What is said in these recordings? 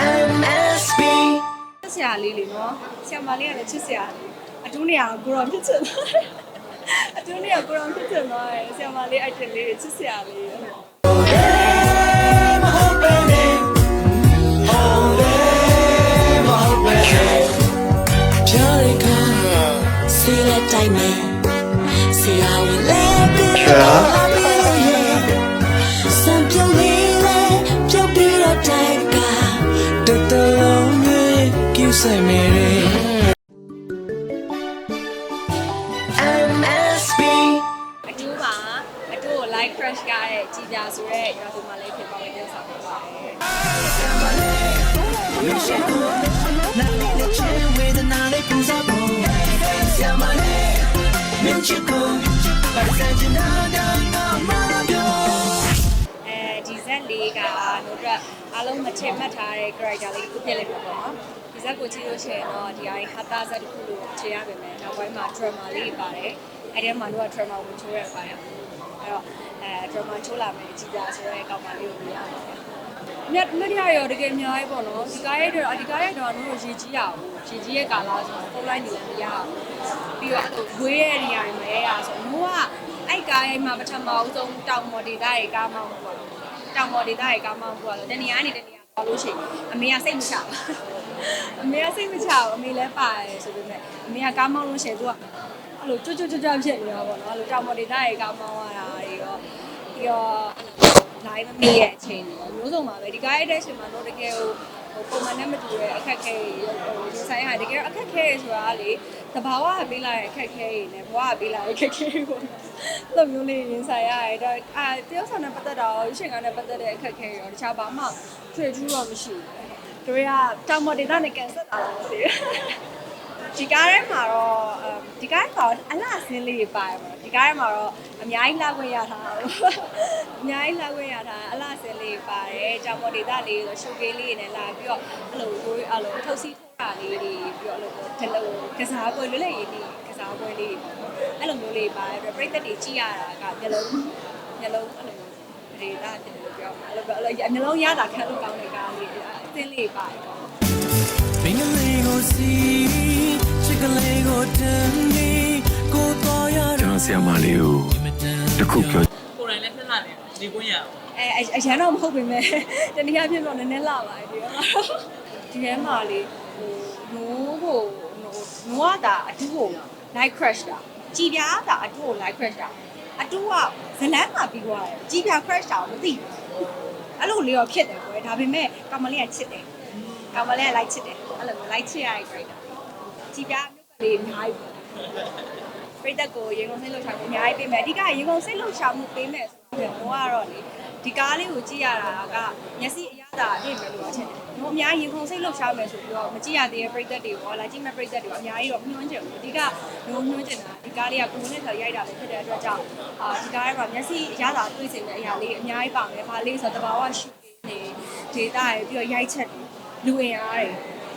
MSB ဆရာလေးလေနော်ဆရာမလေးကလည်းချစ်ဆရာလေးအတူနေရကိုရောဖြစ်ချင်တယ်အတူနေရကိုရောဖြစ်ချင်တော့ဆရာမလေးအိုက်တင်လေးချစ်ဆရာလေးအဲ့လို my whole baby Hold it my whole baby ပြောရကစီလက်တိုင်းနဲ့စီရဝလဲပြီး ကျူဆိုင်မေရေ MSB အတူပါအတူကို live crush ကားတဲ့ကြည်ပြဆိုတဲ့ရွာသူမလေးဖြစ်ပါဝင်တဲ့ဆောင်ပါပါတယ်ဝေဒနာလေးပူဇော်ဖို့ဆရာမလေးမင်းချစ်ကိုပါစကြနာဒါငါမပြောအဲဒီဇက်လေးကတို့အတွက်အားလုံးမချင်မှတ်ထားတဲ့ character လေးတစ်ခုဖြစ်လိမ့်မယ်ပေါ့နော်ဒီ ဇက်ကိုကြည့်လို့ရှိရင်တော့ဒီအရင်ဟာတာဇက်တစ်ခုလို့ခြေရပါမယ်နောက်ပိုင်းမှာ drama လေးပါတယ်အဲ့ဒီမှာတို့က drama ဝင်ချိုးရပါတယ်အဲ့တော့အဲ drama ချိုးလာမယ်ကြည်ပြဆိုတဲ့ကောင်မလေးကိုမြင်ရပါတယ်မြတ်မြတ်ရရောတကယ်အများကြီးပေါ့နော်ဒီကားရဲ့တော့ဒီကားရဲ့တော့တို့ရေကြီးရအောင်ရေကြီးရဲ့ကာလာဆိုတော့ပုံလိုက်နေလည်းမရအောင်ပြီးတော့အဲ့လိုဝေးရဲ့နေရာတွေမရအောင်ဆိုတော့တို့ကအဲ့ကားရဲ့မှာပထမအဆုံးတောင်မော်ဒေတာရဲ့ကားမောင်းပေါ့တောင်မော်ဒေတာရဲ့ကားမောင်းပေါ့ဆိုတနေရာကနေတနေရာ သွားလို့ရှိရင်အမေကစိတ်မချဘူးအမေကစိတ်မချဘူးအမေလည်းပါတယ်ဆိုပေမဲ့အမေကကားမောင်းလို့ရှိရင်သူကအဲ့လိုကျွတ်ကျွတ်ကျွတ်ကျွတ်ဖြစ်နေတာပေါ့နော်အဲ့လိုတောင်မော်ဒေတာရဲ့ကားမောင်းရတာတွေရောပြီးတော့ live မမေ့ရဲ့အချိန်တွေမျိုးစုံပါပဲဒီကားရဲ့တဲ့အချိန်မှာတော့တကယ်ဟိုဟိုပုံမှန်နဲ့မတူတဲ့အခက်အခဲတွေဟိုရင်ဆိုင်ရတကယ်အခက်အခဲတွေဆိုတာလေ တဘာဝကပေးလာတဲ့အခက်အခဲတွေနဲ့ဘဝကပေးလာတဲ့အခက်အခဲတွေပေါ့နော်အဲ့လိုမျိုးလေးရင်ဆိုင်ရတယ်ဒါအာတယောက်ဆောင်နဲ့ပတ်သက်တာရောရွှေကနဲ့ပတ်သက်တဲ့အခက်အခဲတွေရောတခြားဘာမှထွေထူးတော့မရှိဘူးတို့ကတောင်မော်ဒေတာနဲ့ကန်ဆက်တာလို့သိတယ်ဒီကားထဲမှာတော့ဒီကားထဲမှာအလားဆင်းလေးတွေပါတယ်ပေါ့ဒီကားထဲမှာတော့အများကြီးလောက်ခွင့်ရတာအများကြီးလောက်ခွင့်ရတာအလားဆင်းလေးပါတယ်ကြောင်မော်ဒေတာလေးဆိုရှုပ်ကေးလေးတွေနဲ့လာပြီးတော့အဲ့လိုကိုအဲ့လိုထုတ်စီ ထုတ်တာလေးတွေပြီးတော့အဲ့လိုဒီလိုကစားပွဲလွတ်လပ်ရေးလေးကစားပွဲလေးအဲ့လိုမျိုးလေးပါတယ်ပြိသက်တွေကြည့်ရတာကမျက်လုံးမျက်လုံးအဲ့လိုဒေတာတင်လို့ပြောအဲ့လိုအဲ့လိုမျက်လုံးရတာခံလို့ကောင်းတဲ့ကားလေးအသင်းလေးပါတယ်ပေါ့မင်းကလေးကိုစီချစ်ကလေးကိုတမ်းနေကိုတော်ရကျွန်တော်ဆရာမလေးကိုတစ်ခုပြောကိုယ်တိုင်လည်းဖြစ်လာတယ်ဒီကွင်းရအောင်အဲအအရန်တော့မဟုတ်ပေမဲ့တနည်းအားဖြင့်တော့နည်းနည်းလာပါတယ်ဒီမှာဒီထဲမှာလေ ဟိုနိုးကိုနိုးနိုးကတာအတူကို light crash တာကြည်ပြားတာအတူကို light crash တာအတူကဇလန်းမှာပြီးသွားတယ်ကြည်ပြား crash တာကိုမသိဘူးအဲ့လိုလေးတော့ဖြစ်တယ်ကွယ်ဒါပေမဲ့ကမလေးကချစ်တယ်ကမလေးက light ချစ်တယ်အဲ့လို light ချစ်ရတဲ့ character ကြည်ပြားမျိုးကလေးအများကြီးပြိတက်ကိုရေကုန်စိတ်လှုပ်ရှားမှုအများကြီးပေးမယ်အဓိကရေကုန်စိတ်လှုပ်ရှားမှုပေးမယ်ဆိုတော့တော့လေဒီကားလေးကိုကြည့်ရတာကမျက်စိအရသာအတွေ့မယ်လို့ထင်တယ်။ တို့အများကြီးရေကုန်စိတ်လှုပ်ရှားမယ်ဆိုပြီးတော့မကြည့်ရသေးတဲ့ပြိတက်တွေရောလာကြည့်မဲ့ပြိတက်တွေရောအများကြီးတော့ညှိုးချင်ဘူး။အဓိကတို့ညှိုးချင်တာဒီကားလေးကကိုယ်နဲ့ဆော်ရိုက်တာပဲဖြစ်တဲ့အတွက်ကြောင့်အာဒီကားထဲမှာမျက်စိအရသာတွေ့စင်တဲ့အရာလေးအများကြီးပါမယ်။ဘာလေးဆိုတော့တဘာဝရှူနေဒေတာရယ်ပြီးတော့ရိုက်ချက်တွေလူအင်အားတွေ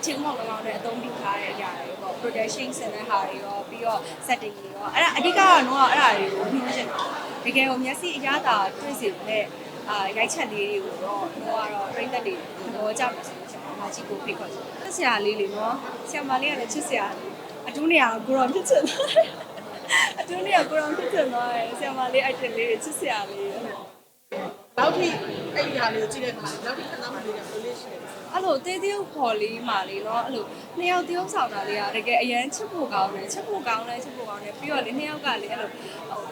ချင်းမောက်ကောင်နဲ့အသုံးပြုထားတဲ့အရာတွေပေါ့ production ဆင်တဲ့ဟာတွေရောပြီးတော့ setting တွေရောအဲ့ဒါအဓိကတော့တော့အဲ့ဒါတွေကိုညှိုးချင်တာတကယ်ကိုမျက်စိအရသာတွေ့စေတဲ့အာရိုက်ချက်လေးတွေကိုတော့တော့ကတော့ပြိသက်တွေ သဘောကျမယ်ဆိုလို့ရှိရင်အမကြီးကိုဖိတ်ခေါ်ချင်တယ်ဆရာလေးလေနော်ဆရာမလေးကလည်းချစ်ဆရာလေးအတူနေရကိုရောဖြစ်ချင်တယ်အတူနေရကိုရောဖြစ်ချင်တော့ဆရာမလေးအိုက်တင်လေးချစ်ဆရာလေးအဲ့လိုနောက်ထိအဲ့ဒီဟာလေးကိုကြည့်တဲ့အခါနောက်ထိခဏမှလေးကဘယ်လိုရှိလဲ အဲ့လိုတေးသေးခေါ်လေးမာလေးเนาะအဲ့လိုနှစ်ယောက်တယောက်ဆောင်တာလေးကတကယ်အရန်ချစ်ဖို့ကောင်းတယ်ချစ်ဖို့ကောင်းလဲချစ်ဖို့ကောင်းတယ်ပြီးတော့လေနှစ်ယောက်ကလေအဲ့လို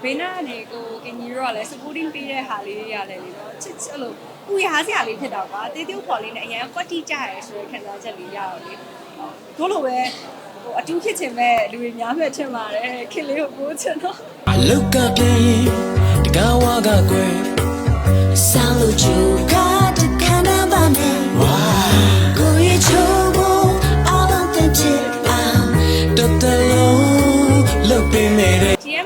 ဘေးနားကနေကိုကင်ကြီးရောကလည်း supporting ပေးတဲ့ဟာလေးရတယ်လေเนาะချစ်အဲ့လိုပူရစရာလေးဖြစ်တော့ပါတေးသေးခေါ်လေးနဲ့အရန်ကွက်တိကြရဲဆိုတဲ့ခံစားချက်လေးရတော့လေတို့လိုပဲဟိုအတူဖြစ်ချင်မဲ့လူတွေများမဲ့ထင်ပါတယ်ခင်လေးကိုပိုးချင်တော့ အလုတ်ကပြင်းတကားဝါကကွယ် ဆောင်း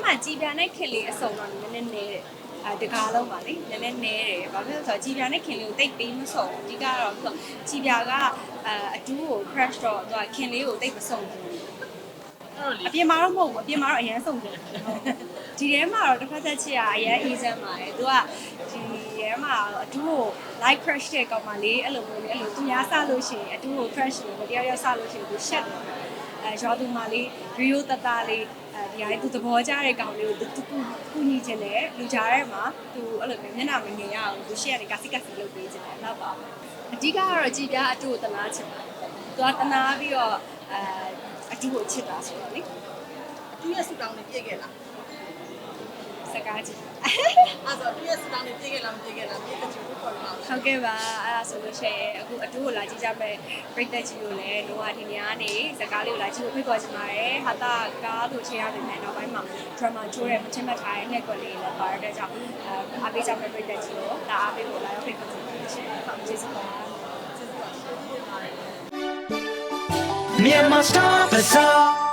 မှာကြည်ပြာနဲ့ခင်လေးအစုံတော့နည်းနည်းနဲတယ်အဲတကားလုံးပါလေနည်းနည်းနဲတယ်ဘာဖြစ်လို့လဲဆိုတော့ကြည်ပြာနဲ့ခင်လေးကိုတိတ်ပေးမစုံဘူးအဓိကတော့ဆိုကြည်ပြာကအဲအတူကို crash တော့သူကခင်လေးကိုတိတ်မစုံဘူးအဲ့တော့လေအပြင်မှာတော့မဟုတ်ဘူးအပြင်မှာတော့အရင်စုံတယ်ဒီထဲမှာတော့တစ်ဖက်သက်ချစ်ရအရင်အေးစမ်းပါတယ်သူကဒီထဲမှာအတူကို like crush တဲ့ကောင်မလေးအဲ့လိုမျိုးလေအဲ့လိုသူများစလို့ရှိရင်အတူကို crush လို့တယောက်ယောက်စလို့ရှိရင်သူရှက်တယ် အဲရွာသူမလေးရီယိုတတလေးအဲဒီဟာသူသဘောကျတဲ့ကောင်လေးကိုသူကူကူညီခြင်းနဲ့လူကြားထဲမှာသူအဲ့လိုမျက်နှာမမြင်ရအောင်သူရှက်တယ်ကစီကစီလုပ်ပေးခြင်းနဲ့တော့ပါအဓိကကတော့ကြည်ပြအတူကိုတနာချင်တာသူကတနာပြီးတော့အဲအတူကိုချစ်တာဆိုတော့လေသူရဲ့ဆူတောင်းနေပြည့်ခဲ့လား စကားကြည့်အဲ့ဆိုသူရဲ့ဆူတောင်းနေပြည့်ခဲ့လားမပြည့်ခဲ့လားပြည့်တဲ့ချူကိုခေါ်လာဟုတ်ကဲ့ပါအဲ့ဒါဆိုလို့ရှိရင်အခုအတူကိုလာကြည့်ကြမဲ့ပြိတ္တကြီးကိုလည်းလောကဒီနေရာကနေစကားလေးကိုလာကြည့်လို့ဖိတ်ခေါ်ချင်ပါတယ်ဟာတာကားလို့ချေရနေတယ်နောက်ပိုင်းမှာ drama ချိုးတဲ့မချင်မထားတဲ့နှက်ကွက်လေးလည်းပါရတဲ့ကြောင့်အဲအားပေးကြမဲ့ပြိတ္တကြီးကိုလာအားပေးဖို့လာရောက်ဖိတ်ခေါ်ချင်ပါတယ်ရှင်ဟုတ်ကျေးဇူးပါ Myanmar Star Bazaar